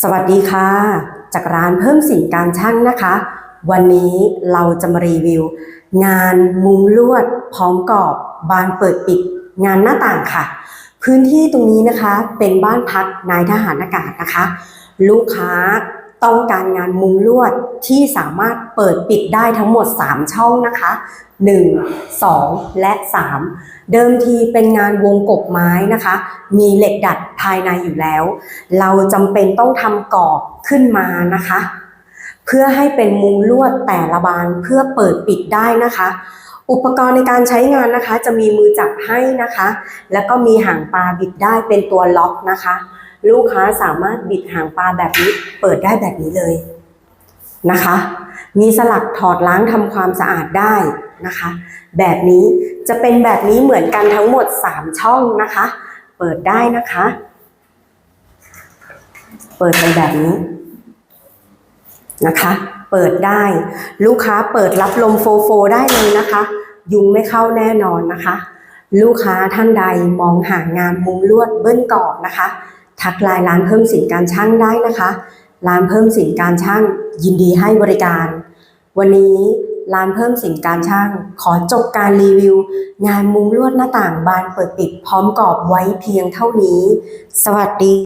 สวัสดีค่ะ จากร้านเพิ่มสินการช่างนะคะ วันนี้เราจะมารีวิว งานมุงลวด พร้อมกรอบ บานเปิดปิด งานหน้าต่างค่ะ พื้นที่ตรงนี้นะคะเป็นบ้านพักนายทหารอากาศนะคะ ลูกค้า ต้องการงานมุงลวดที่สามารถเปิดปิดได้ทั้งหมด 3 ช่องนะคะ 1 2 และ 3 เดิมทีเป็นงานวงกบไม้นะคะ มีเหล็กดัดภายในอยู่แล้ว เราจำเป็นต้องทำกรอบขึ้นมานะคะ เพื่อให้เป็นมุงลวดแต่ละบานเพื่อเปิดปิดได้นะคะ อุปกรณ์ในการใช้งานนะคะ จะมีมือจับให้นะคะ แล้วก็มีหางปลาบิดได้เป็นตัวล็อกนะคะ ลูกค้าสามารถบิดหางปลาแบบนี้เปิดได้แบบนี้เลยนะคะ มีสลักถอดล้างทำความสะอาดได้นะคะ แบบนี้จะเป็นแบบนี้เหมือนกันทั้งหมด 3 ช่องนะคะ เปิดได้นะคะ เปิดเป็นแบบนี้นะคะ เปิดได้ ลูกค้าเปิดรับลมโฟโฟได้เลยนะคะ ยุงไม่เข้าแน่นอนนะคะ ลูกค้าท่านใดมองหางานมุงลวดเบิ้ลกรอบนะคะ ทักไลน์ร้านเพิ่มสินการช่างได้นะคะร้านเพิ่มสินการช่างยินดีให้บริการ วันนี้ร้านเพิ่มสินการช่าง ขอจบการรีวิว งานมุงลวดหน้าต่างบานเปิดปิดพร้อมกรอบไว้เพียงเท่านี้ สวัสดี